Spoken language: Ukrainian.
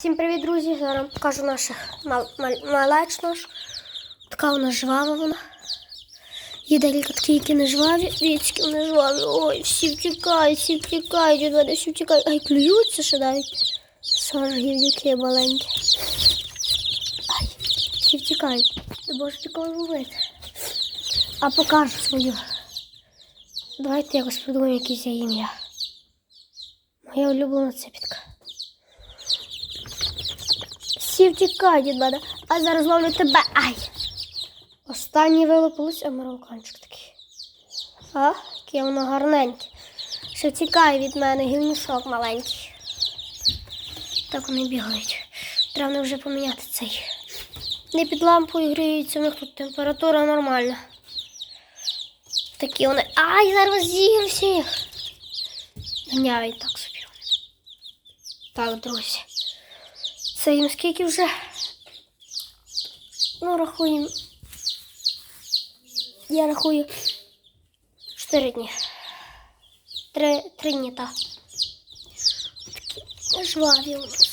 Всім привіт, друзі! Зараз покажу наших мал, мал, малеч наш. Така вона жвава вона. Є декілька такі, які не жваві. Які вони жваві. Ой, всі втікають, всі втікають від мене, всі втікають. Ай, клюються ще навіть. Соргівнюки маленькі. Ай, всі втікають. Не можу нікого зловити. А покажу свою. Давайте якось придумаємо якесь ім'я. Моя улюблена цепітка. Всі втікають від мене, а зараз ловлю тебе. Ай! Останній вилупилось, а марокканчик такий. А, яке воно гарненьке. Ще тікає від мене гівнішок маленький. Так вони бігають. Треба вже поміняти цей. Не під лампою гріються, у них тут температура нормальна. Такі вони. Ай, зараз з'їм всіх. Ганяють так собі. Так, друзі. Це їм скільки вже? Ну, рахуємо. Я рахую 4 дні. Три, дні, так. Жваві у нас.